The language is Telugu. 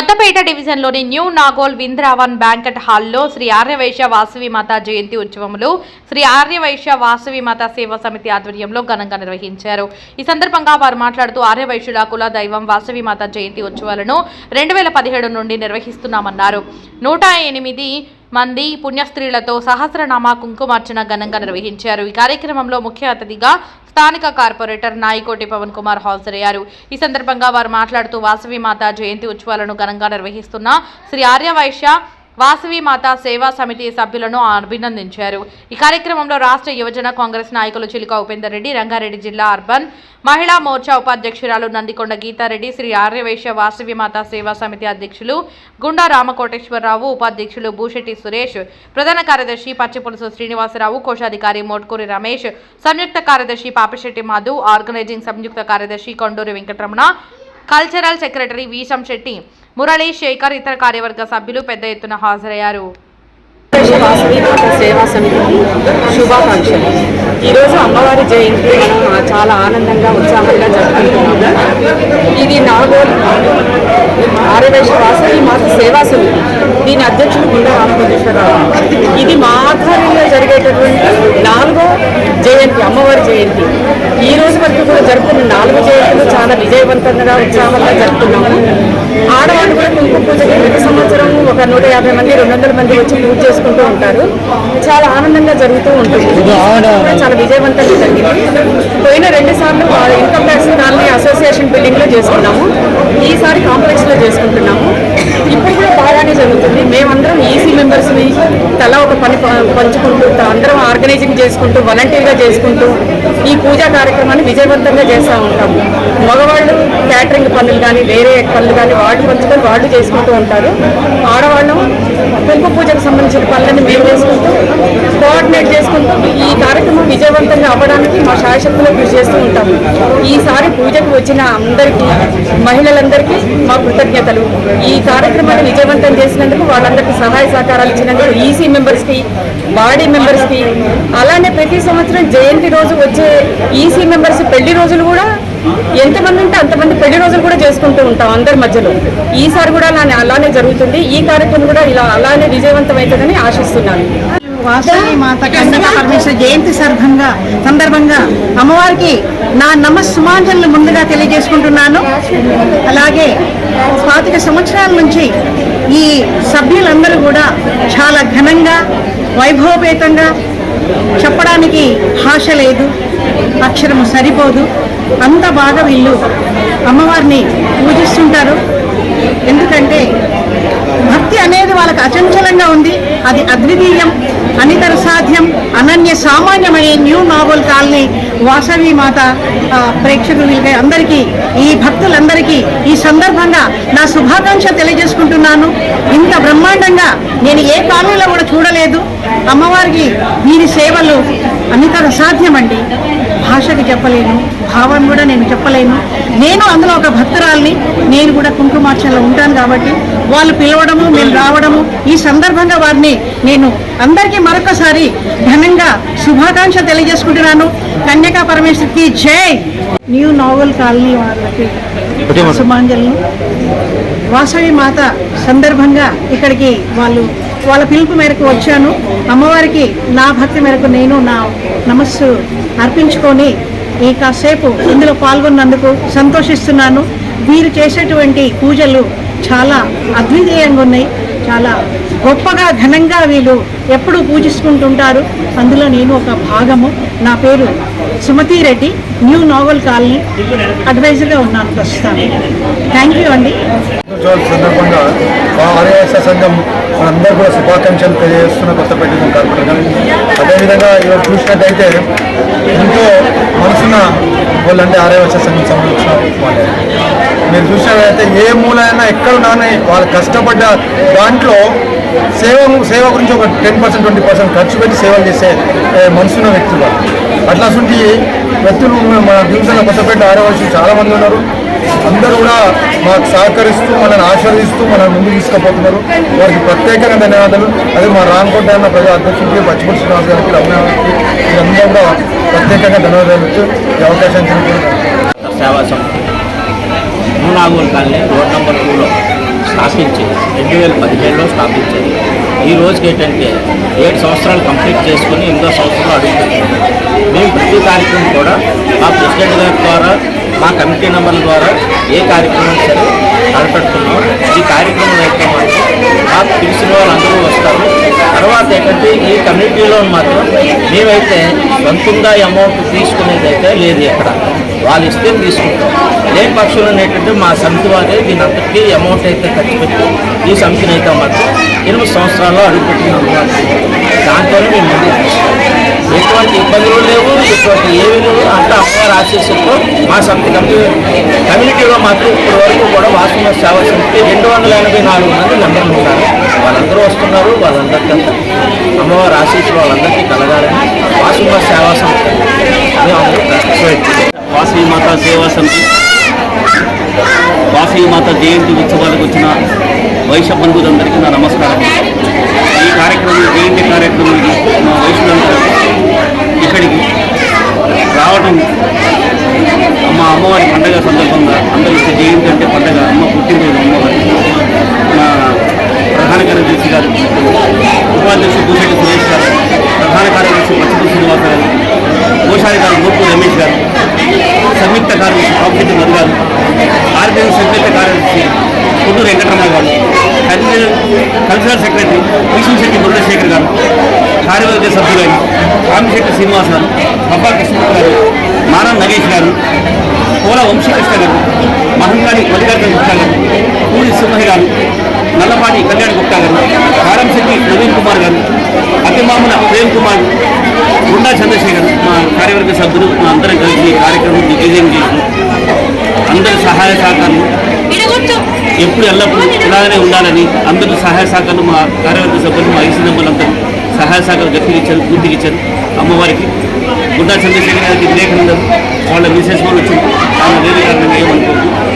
కొత్తపేట డివిజన్లోని న్యూ నాగోల్ వింద్రావన్ బ్యాంకెట్ హాల్లో శ్రీ ఆర్యవైశ్య వాసవి మాత జయంతి ఉత్సవములు శ్రీ ఆర్యవైశ్య వాసవి మాత సేవా సమితి ఆధ్వర్యంలో ఘనంగా నిర్వహించారు. ఈ సందర్భంగా వారు మాట్లాడుతూ ఆర్యవైశ్యుల కుల దైవం వాసవి మాత జయంతి ఉత్సవాలను రెండు వేల పదిహేడు నుండి నిర్వహిస్తున్నామన్నారు. నూట ఎనిమిది మంది పుణ్యస్త్రీలతో సహస్రనామ కుంకుమార్చన ఘనంగా నిర్వహించారు. ఈ కార్యక్రమంలో ముఖ్య అతిథిగా స్థానిక కార్పొరేటర్ నాయకోటి పవన్ కుమార్ హాజరయ్యారు. ఈ సందర్భంగా వారు మాట్లాడుతూ వాసవి మాత జయంతి ఉత్సవాలను ఘనంగా నిర్వహిస్తున్న శ్రీ ఆర్యవైశ్య వాసవి మాత సేవా సమితి సభ్యులను అభినందించారు. ఈ కార్యక్రమంలో రాష్ట్ర యువజన కాంగ్రెస్ నాయకులు చిలుక ఉపేందర్ రెడ్డి రంగారెడ్డి జిల్లా అర్బన్ మహిళా మోర్చా ఉపాధ్యక్షురాలు నందికొండ గీతారెడ్డి శ్రీ ఆర్యవైశ్య వాసవి మాతా సేవా సమితి అధ్యక్షులు గుండా రామకోటేశ్వరరావు ఉపాధ్యక్షులు భూషెట్టి సురేష్ ప్రధాన కార్యదర్శి పచ్చిపులుసు శ్రీనివాసరావు కోశాధికారి మోట్కూరి రమేష్ సంయుక్త కార్యదర్శి పాపిశెట్టి మాధు ఆర్గనైజింగ్ సంయుక్త కార్యదర్శి కొండూరి వెంకటరమణ కల్చరల్ సెక్రటరీ వీసం శెట్టి మురళీ శేఖర్ ఇతర కార్యవర్గ సభ్యులు పెద్ద ఎత్తున హాజరయ్యారు. సేవా సమితికి శుభాకాంక్షలు. ఈరోజు అమ్మవారి జయంతి. మనం చాలా ఆనందంగా ఉత్సాహంగా జరుపుకుంటున్నాము. ఇది నాగోల్ ఆర్యవేశ వాసవి మాత సేవా దీని అధ్యక్షులు గుండ రామకోటేశ్వరరావు ఇది మా ఆధ్వర్యంలో జరిగేటటువంటి నాలుగో జయంతి అమ్మవారి జయంతి. ఈ రోజు వరకు కూడా జరుపుకున్న నాలుగు జయంతులు చాలా విజయవంతంగా ఉత్సాహంగా జరుపుకున్నాము. ఆడవాళ్ళు కూడా కుంకుమ పూజకి ప్రతి సంవత్సరం ఒక నూట యాభై మంది రెండు వందల మంది వచ్చి పూజ చేసుకుంటూ ఉంటారు. చాలా ఆనందంగా జరుగుతూ ఉంటుంది. చాలా విజయవంతంగా జరిగింది పోయిన రెండు సార్లు ఇన్కమ్ ట్యాక్స్ కాలనీ అసోసియేషన్ బిల్డింగ్లో చేసుకున్నాము. ఈసారి కాంప్లెక్స్లో చేసుకుంటున్నాము. ఇప్పుడు కూడా బాగానే జరుగుతుంది. మెంబర్స్ని తలా ఒక పని పంచుకుంటూ అందరం ఆర్గనైజింగ్ చేసుకుంటూ వాలంటీర్గా చేసుకుంటూ ఈ పూజా కార్యక్రమాన్ని విజయవంతంగా చేస్తూ ఉంటాము. మగవాళ్ళు క్యాటరింగ్ పనులు కానీ వేరే పనులు కానీ వాళ్ళు పంచుకొని వాళ్ళు చేసుకుంటూ ఉంటారు. ఆడవాళ్ళు కుంకుమ పూజకు సంబంధించిన పనులన్నీ మేము చేసుకుంటూ కోఆర్డినేట్ చేసుకుంటూ ఈ కార్యక్రమం విజయవంతంగా అవ్వడానికి మా శాయశక్తులు కృషి చేస్తూ ఉంటాము ఈసారి పూజకు వచ్చిన అందరికీ మహిళలందరికీ మా కృతజ్ఞతలు. ఈ కార్యక్రమాన్ని విజయవంతం చేసినందుకు వాళ్ళందరికీ సహాయ సహకారాలు ఇచ్చినందుకు ఈసీ మెంబర్స్కి బాడీ మెంబర్స్కి అలానే ప్రతి సంవత్సరం జయంతి రోజు వచ్చే ఈసీ మెంబర్స్ పెళ్ళి రోజులు కూడా ఎంతమంది ఉంటే అంతమంది పెళ్ళి రోజులు కూడా చేసుకుంటూ ఉంటాం అందరి మధ్యలో. ఈసారి కూడా అలానే జరుగుతుంది. ఈ కార్యక్రమం కూడా ఇలా అలానే విజయవంతం అవుతుందని ఆశిస్తున్నాను. వాసవి మాత కన్యక పరమేశ్వర జయంతి సందర్భంగా సందర్భంగా అమ్మవారికి నా నమస్సుమాంజలు ముందుగా తెలియజేసుకుంటున్నాను. అలాగే పాతిక సంవత్సరాల నుంచి ఈ సభ్యులందరూ కూడా చాలా ఘనంగా వైభవపేతంగా చెప్పడానికి భాష లేదు అక్షరము సరిపోదు. అంత బాగా వీళ్ళు అమ్మవారిని పూజిస్తుంటారు. ఎందుకంటే భక్తి అనేది వాళ్ళకి అచంచలంగా ఉంది. అది అద్వితీయం. అనితర సాధ్యం అనన్య సామాన్యమయ్యే new naval colony Vasavi Mata ప్రేక్షకులకి అందరికీ ఈ భక్తులందరికీ ఈ సందర్భంగా నా శుభాకాంక్ష తెలియజేసుకుంటున్నాను. ఇంత బ్రహ్మాండంగా నేను ఏ కాలనీలో కూడా చూడలేదు. అమ్మవారికి వీరి సేవలు అనితర సాధ్యమండి. భాషకి చెప్పలేను భావం కూడా నేను చెప్పలేను. నేను అందులో ఒక భక్తురాల్ని నేను కూడా కుంకుమార్చనలో ఉంటాను కాబట్టి వాళ్ళు పిలవడము మేము రావడము ఈ సందర్భంగా వారిని నేను అందరికీ మరొకసారి ఘనంగా శుభాకాంక్ష తెలియజేసుకుంటున్నాను. కన్యకా పరమేశ్వరికి జై! న్యూ నావల్ కాలనీ వాళ్ళకి సుమాంజలు వాసవి మాత సందర్భంగా ఇక్కడికి వాళ్ళు వాళ్ళ పిలుపు మేరకు వచ్చాను. అమ్మవారికి నా భక్తి మేరకు నేను నా నమస్సు అర్పించుకొని ఈ కాసేపు ఇందులో పాల్గొన్నందుకు సంతోషిస్తున్నాను. వీరు చేసేటువంటి పూజలు చాలా అద్వితీయంగా ఉన్నాయి. చాలా గొప్పగా ఘనంగా వీళ్ళు ఎప్పుడూ పూజిస్తుంటుంటారు. అందులో నేను ఒక భాగము. నా పేరు Sumathi Reddy. New naval colony అడ్వైజర్గా ఉన్నాను ప్రస్తుతానికి. థ్యాంక్ యూ అండి. సందర్భంగా సంఘం మనందరూ కూడా శుభాకాంక్షలు తెలియజేస్తున్న కొత్తపేట కార్పొరేటర్ కానీ అదేవిధంగా ఈరోజు చూసినట్టయితే ఎంతో మనసున వాళ్ళంటే ఆర్యవేశ సంఘం సంబంధించిన వాళ్ళే మీరు చూసినట్లయితే ఏ మూలైనా ఎక్కడ నానే వాళ్ళు కష్టపడ్డ దాంట్లో సేవ సేవ గురించి ఒక టెన్ పర్సెంట్ ట్వంటీ పర్సెంట్ ఖర్చు పెట్టి సేవలు చేసే మనసున్న వ్యక్తులు వాళ్ళు. అట్లాంటి వ్యక్తులు మన డివిజన్లో కొత్తపేట ఆరవలసి చాలా చాలామంది ఉన్నారు అందరూ కూడా మాకు సహకరిస్తూ మనల్ని ఆశీర్వదిస్తూ మనల్ని ముందు తీసుకుపోతున్నారు. వారికి ప్రత్యేకంగా ధన్యవాదాలు. అదే మా రామకోట అన్న ప్రజా అధ్యక్షుడికి పచ్చిపూడి శ్రీనివాస్ గారికి రమణ వీరందరూ కూడా ప్రత్యేకంగా ధన్యవాదాలు ఇస్తూ ఈ అవకాశం సేవాసం సేవా కాలనీ రోడ్ నెంబర్ టూలో స్థాపించింది రెండు వేల పదిహేడులో స్థాపించింది. ఈ రోజుకి ఏంటంటే ఏడు సంవత్సరాలు కంప్లీట్ చేసుకుని ఎనిమిదో సంవత్సరాలు అడుగుతున్నాం. మేము ప్రతి కార్యక్రమం కూడా మా ప్రెసిడెంట్ గారి ద్వారా మా కమిటీ మెంబర్ల ద్వారా ఏ కార్యక్రమం సరే తలపెడుతున్నాం ఈ కార్యక్రమం అయితే మాత్రం మాకు తెలిసిన వాళ్ళందరూ వస్తారు. తర్వాత ఏంటంటే ఈ కమ్యూనిటీలో మాత్రం మేమైతే సొంతంగా అమౌంట్ తీసుకునేది అయితే లేదు ఎక్కడ. వాళ్ళు ఇస్తే తీసుకుంటాం. లేని పక్షంలో ఏంటంటే మా సమితి వారే దీని అంతటికీ అమౌంట్ అయితే ఖర్చు పెట్టి ఈ సమితిని అయితే మాత్రం ఎనిమిది సంవత్సరాల్లో అడుగుపెట్టినాం దాంతోనే మేము ముందు ఎటువంటి ఇబ్బందులు లేవు ఎటువంటి ఏమీ లేవు. అంతా అమ్మవారి ఆశీస్సులతో మా సమితి కమ్యూనిటీలో మాత్రం ఇప్పటి వరకు కూడా వాసన సేవ రెండు వందల ఎనభై నాలుగు మంది మెంబర్లు ఉన్నారు. వాళ్ళందరూ వస్తున్నారు. వాళ్ళందరికంతా అమ్మవారి ఆశీస్సులు వాళ్ళందరికీ కలగాలని వాసన సేవా సంస్థ వాసవి మాత సేవా సమితి. వాసవి మాత జయంతి ఉత్సవాలకు వచ్చిన వైశ్య బంధువులందరికీ నా నమస్కారం. ఈ కార్యక్రమం జయంతి కార్యక్రమానికి మా వైశ్యులందరూ ఇక్కడికి రావడం మా అమ్మవారి పండగ సందర్భంగా అందరూ జయంతి అంటే పండగ అమ్మ పుట్టినరోజు అమ్మవారి. మా ప్రధాన కార్యదర్శి గారు ఉపాధ్యక్షుడు భూషెట్టి సురేష్ గారు ప్రధాన కార్యదర్శి పచ్చపు శ్రీనివాస గారు కోశారి గారు గోపు రమేష్ గారు సంయుక్త కార్యదర్శి కాపురెడ్డి మధు గారు కార్యదర్శి సంయుక్త కార్యదర్శి కొట్టూరు వెంకటరమణ గారు కల్చరల్ సెక్రటరీ విష్ణుశెట్టి మురళశేఖర్ గారు కార్యవర్గ సభ్యులైన రామశెట్టి శ్రీనివాస్ గారు బబ్బా కృష్ణ గారు మారా నగేష్ గారు కోల వంశీకృష్ణ గారు మహంకాళి మల్లికార్జున గుప్తా గారు పూరి సింహయ్య గారు నల్లపాటి కళ్యాణ్ గుప్తా గారు కారంశెట్టి ప్రవీణ్ కుమార్ గారు అతిమాముల ప్రేమ్ కుమార్ గుండా చంద్రశేఖర్ మా కార్యవర్గ సభ్యులు మా అందరం కలిసి కార్యక్రమం దిగ్విజయం చేసి అందరి సహాయ సహకారం ఎప్పుడు ఎల్లప్పుడూ ఇలాగనే ఉండాలని అందరూ సహాయ సహకారాలు మా కార్యవర్గ సభ్యులు మా ఐసీ నెంబర్లందరూ సహాయ సహకారం గట్టిగా ఇచ్చారు పూర్తిగా ఇచ్చారు అమ్మవారికి గుండా చంద్రశేఖర్ గారికి వివేకానందం వాళ్ళ మిసెస్ కూడా వచ్చింది ఆమె వేరే కారణంగా ఏమనుకోకు